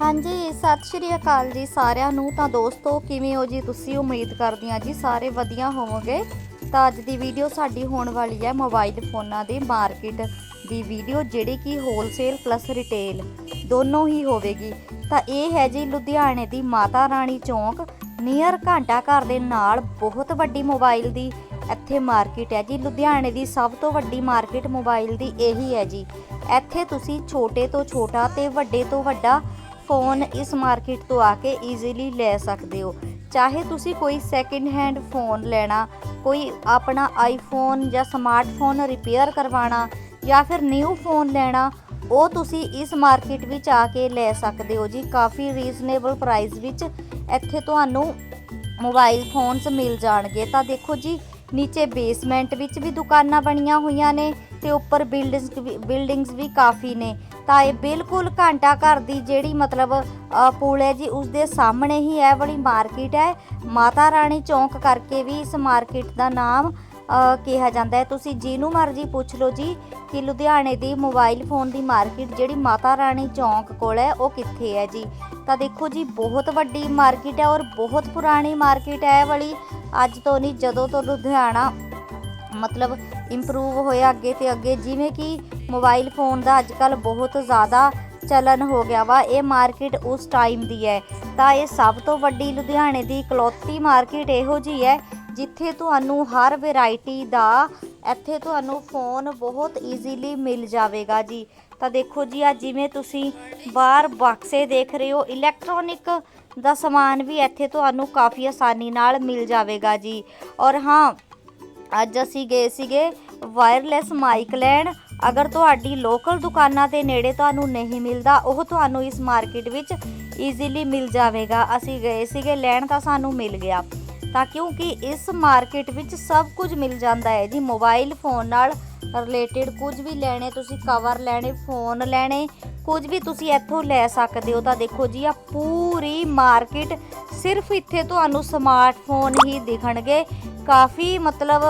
ਹਾਂਜੀ, ਸਤਿ ਸ਼੍ਰੀ ਅਕਾਲ ਜੀ ਸਾਰਿਆਂ ਨੂੰ। ਤਾਂ ਦੋਸਤੋ, ਕਿਵੇਂ ਹੋ ਜੀ ਤੁਸੀਂ? ਉਮੀਦ ਕਰਦੀ ਹਾਂ ਜੀ ਸਾਰੇ ਵਧੀਆ ਹੋਵੋਗੇ। ਤਾਂ ਅੱਜ ਦੀ ਵੀਡੀਓ ਸਾਡੀ ਹੋਣ ਵਾਲੀ ਹੈ ਮੋਬਾਈਲ ਫੋਨਾਂ ਦੀ ਮਾਰਕੀਟ ਦੀ ਵੀਡੀਓ, ਜਿਹੜੀ ਕਿ ਹੋਲਸੇਲ ਪਲੱਸ ਰਿਟੇਲ ਦੋਨੋਂ ਹੀ ਹੋਵੇਗੀ। ਤਾਂ ਇਹ ਹੈ ਜੀ ਲੁਧਿਆਣੇ ਦੀ ਮਾਤਾ ਰਾਣੀ ਚੌਂਕ। ਨੀਅਰ ਘੰਟਾ ਘਰ ਦੇ ਨਾਲ ਬਹੁਤ ਵੱਡੀ ਮੋਬਾਈਲ ਦੀ ਇੱਥੇ ਮਾਰਕੀਟ ਹੈ ਜੀ। ਲੁਧਿਆਣੇ ਦੀ ਸਭ ਤੋਂ ਵੱਡੀ ਮਾਰਕੀਟ ਮੋਬਾਈਲ ਦੀ ਇਹੀ ਹੈ ਜੀ। ਇੱਥੇ ਤੁਸੀਂ ਛੋਟੇ ਤੋਂ ਛੋਟਾ ਤੇ ਵੱਡੇ ਤੋਂ ਵੱਡਾ ਫੋਨ ਇਸ ਮਾਰਕੀਟ ਤੋਂ ਆ ਕੇ ਈਜ਼ੀਲੀ ਲੈ ਸਕਦੇ ਹੋ। ਚਾਹੇ ਤੁਸੀਂ ਕੋਈ ਸੈਕਿੰਡ ਹੈਂਡ ਫੋਨ ਲੈਣਾ, ਕੋਈ ਆਪਣਾ ਆਈਫੋਨ ਜਾਂ ਸਮਾਰਟਫੋਨ ਰਿਪੇਅਰ ਕਰਵਾਉਣਾ ਜਾਂ ਫਿਰ ਨਿਊ ਫੋਨ ਲੈਣਾ, ਉਹ ਤੁਸੀਂ ਇਸ ਮਾਰਕੀਟ ਵਿੱਚ ਆ ਕੇ ਲੈ ਸਕਦੇ ਹੋ ਜੀ। ਕਾਫੀ ਰੀਜ਼ਨੇਬਲ ਪ੍ਰਾਈਸ ਵਿੱਚ ਇੱਥੇ ਤੁਹਾਨੂੰ ਮੋਬਾਈਲ ਫੋਨਸ ਮਿਲ ਜਾਣਗੇ। ਤਾਂ ਦੇਖੋ ਜੀ, ਨੀਚੇ ਬੇਸਮੈਂਟ ਵਿੱਚ ਵੀ ਦੁਕਾਨਾਂ ਬਣੀਆਂ ਹੋਈਆਂ ਨੇ ਤੇ ਉੱਪਰ ਬਿਲਡਿੰਗਸ ਵੀ ਬਿਲਡਿੰਗਸ ਵੀ ਕਾਫੀ ਨੇ। ਤਾਂ ਇਹ ਬਿਲਕੁਲ ਘੰਟਾ ਘਰ ਦੀ ਜਿਹੜੀ ਮਤਲਬ ਅ, ਪੁਲ ਹੈ ਜੀ ਉਸ ਦੇ ਸਾਹਮਣੇ ਹੀ ਇਹ ਵਾਲੀ ਮਾਰਕੀਟ ਹੈ। ਮਾਤਾ ਰਾਣੀ ਚੌਂਕ ਕਰਕੇ ਵੀ ਇਸ ਮਾਰਕੀਟ ਦਾ ਨਾਮ ਕਿਹਾ ਜਾਂਦਾ ਹੈ। ਤੁਸੀਂ ਜਿਹਨੂੰ ਮਰਜ਼ੀ ਪੁੱਛ ਲਓ ਜੀ ਕਿ ਲੁਧਿਆਣੇ ਦੀ ਮੋਬਾਈਲ ਫੋਨ ਦੀ ਮਾਰਕੀਟ ਜਿਹੜੀ ਮਾਤਾ ਰਾਣੀ ਚੌਂਕ ਕੋਲ ਹੈ ਉਹ ਕਿੱਥੇ ਹੈ ਜੀ? ਤਾਂ ਦੇਖੋ ਜੀ ਬਹੁਤ ਵੱਡੀ ਮਾਰਕੀਟ ਹੈ ਔਰ ਬਹੁਤ ਪੁਰਾਣੀ ਮਾਰਕੀਟ ਹੈ ਇਹ ਵਾਲੀ। ਅੱਜ ਤੋਂ ਨਹੀਂ ਜਦੋਂ ਤੋਂ ਲੁਧਿਆਣਾ ਮਤਲਬ ਇੰਪਰੂਵ ਹੋਇਆ ਅੱਗੇ ਤੇ ਅੱਗੇ ਜਿਵੇਂ ਕਿ ਮੋਬਾਈਲ ਫੋਨ ਦਾ ਅੱਜ ਅੱਜਕੱਲ ਬਹੁਤ ਜ਼ਿਆਦਾ ਚਲਨ ਹੋ ਗਿਆ ਵਾ। ਇਹ ਮਾਰਕੀਟ ਉਸ ਟਾਈਮ ਦੀ ਹੈ। ਤਾਂ ਇਹ ਸਭ ਤੋਂ ਵੱਡੀ ਲੁਧਿਆਣੇ ਦੀ ਇਕਲੌਤੀ ਮਾਰਕੀਟ ਇਹੋ ਜੀ ਹੈ, ਜਿੱਥੇ ਤੁਹਾਨੂੰ ਹਰ ਵੈਰਾਈਟੀ ਦਾ ਇੱਥੇ ਤੁਹਾਨੂੰ ਫੋਨ ਬਹੁਤ ਈਜ਼ੀਲੀ ਮਿਲ ਜਾਵੇਗਾ ਜੀ। ਤਾਂ ਦੇਖੋ ਜੀ ਆ ਜਿਵੇਂ ਤੁਸੀਂ ਬਾਹਰ ਬਾਕਸੇ ਦੇਖ ਰਹੇ ਹੋ ਇਲੈਕਟ੍ਰੋਨਿਕ ਦਾ ਸਮਾਨ ਵੀ ਇੱਥੇ ਤੁਹਾਨੂੰ ਕਾਫੀ ਆਸਾਨੀ ਨਾਲ ਮਿਲ ਜਾਵੇਗਾ ਜੀ। ਔਰ ਹਾਂ, ਅੱਜ ਅਸੀਂ ਗਏ ਸੀਗੇ ਵਾਇਰਲੈਸ ਮਾਈਕ ਲੈਣ। ਅਗਰ ਤੁਹਾਡੀ ਲੋਕਲ ਦੁਕਾਨਾਂ ਦੇ ਨੇੜੇ ਤੁਹਾਨੂੰ ਨਹੀਂ ਮਿਲਦਾ, ਉਹ ਤੁਹਾਨੂੰ ਇਸ ਮਾਰਕੀਟ ਵਿੱਚ ਈਜ਼ੀਲੀ ਮਿਲ ਜਾਵੇਗਾ। ਅਸੀਂ ਗਏ ਸੀਗੇ, ਲੈਣ ਤਾਂ ਸਾਨੂੰ ਮਿਲ ਗਿਆ। ਤਾਂ ਕਿਉਂਕਿ ਇਸ ਮਾਰਕੀਟ ਵਿੱਚ ਸਭ ਕੁਝ ਮਿਲ ਜਾਂਦਾ ਹੈ ਜੀ। ਮੋਬਾਈਲ ਫੋਨ ਨਾਲ ਰਿਲੇਟਡ ਕੁਝ ਵੀ ਲੈਣੇ, ਤੁਸੀਂ ਕਵਰ ਲੈਣੇ ਫੋਨ ਲੈਣੇ, ਕੁਝ ਵੀ ਤੁਸੀਂ ਇੱਥੋਂ ਲੈ ਸਕਦੇ ਹੋ। ਤਾਂ ਦੇਖੋ ਜੀ ਆ ਪੂਰੀ ਮਾਰਕੀਟ ਸਿਰਫ ਇੱਥੇ ਤੁਹਾਨੂੰ ਸਮਾਰਟਫੋਨ ਹੀ ਦਿਖਣਗੇ। ਕਾਫੀ ਮਤਲਬ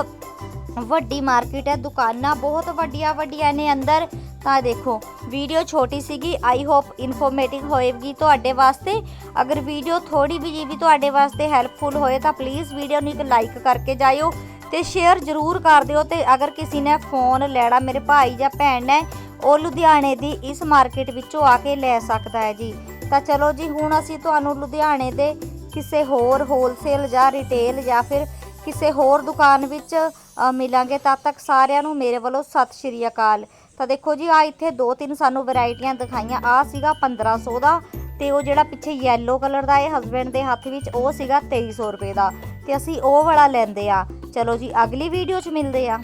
ਵੱਡੀ ਮਾਰਕੀਟ ਹੈ, ਦੁਕਾਨਾਂ ਬਹੁਤ ਵੱਡੀਆਂ ਵੱਡੀਆਂ ਨੇ ਅੰਦਰ। ਤਾਂ ਦੇਖੋ, ਵੀਡੀਓ ਛੋਟੀ ਸੀਗੀ ਆਈ ਹੋਪ ਇਨਫੋਰਮੇਟਿਵ ਹੋਏਗੀ ਤੁਹਾਡੇ ਵਾਸਤੇ। ਅਗਰ ਵੀਡੀਓ ਥੋੜੀ ਵੀ ਵੀ ਤੁਹਾਡੇ ਵਾਸਤੇ ਹੈਲਪਫੁਲ ਹੋਏ ਤਾਂ ਪਲੀਜ਼ ਵੀਡੀਓ ਨੂੰ ਇੱਕ ਲਾਈਕ ਕਰਕੇ ਜਾਇਓ ਤੇ ਸ਼ੇਅਰ ਜ਼ਰੂਰ ਕਰ ਦਿਓ ਤੇ ਅਗਰ ਕਿਸੇ ਨੇ ਫੋਨ ਲੈਣਾ ਮੇਰੇ ਭਾਈ ਜਾਂ ਭੈਣ ਨੇ ਉਹ ਲੁਧਿਆਣੇ ਦੀ ਇਸ ਮਾਰਕੀਟ ਵਿੱਚੋਂ ਆ ਕੇ ਲੈ ਸਕਦਾ ਹੈ ਜੀ। ਤਾਂ ਚਲੋ ਜੀ, ਹੁਣ ਅਸੀਂ ਤੁਹਾਨੂੰ ਲੁਧਿਆਣੇ ਦੇ ਕਿਸੇ ਹੋਰ ਹੋਲਸੇਲ ਜਾਂ ਰਿਟੇਲ ਜਾਂ ਫਿਰ ਕਿਸੇ ਹੋਰ ਦੁਕਾਨ ਵਿੱਚ ਅ, ਮਿਲਾਂਗੇ ਤਦ ਤੱਕ ਸਾਰਿਆਂ ਨੂੰ ਮੇਰੇ ਵੱਲੋਂ ਸਤਿ ਸ਼੍ਰੀ ਅਕਾਲ। ਤਾਂ ਦੇਖੋ ਜੀ ਆ ਇੱਥੇ ਦੋ ਤਿੰਨ ਸਾਨੂੰ ਵੈਰਾਈਟੀਆਂ ਦਿਖਾਈਆਂ। ਆ ਸੀਗਾ 1500 ਦਾ ਤੇ ਉਹ ਜਿਹੜਾ ਪਿੱਛੇ ਯੈਲੋ ਕਲਰ ਦਾ ਹੈ ਹਸਬੰਡ ਦੇ ਹੱਥ ਵਿੱਚ ਉਹ ਸੀਗਾ 2300 ਰੁਪਏ ਦਾ। ਤੇ ਅਸੀਂ ਉਹ ਵਾਲਾ ਲੈਂਦੇ ਆ। ਚਲੋ ਜੀ ਅਗਲੀ ਵੀਡੀਓ 'ਚ ਮਿਲਦੇ ਆ।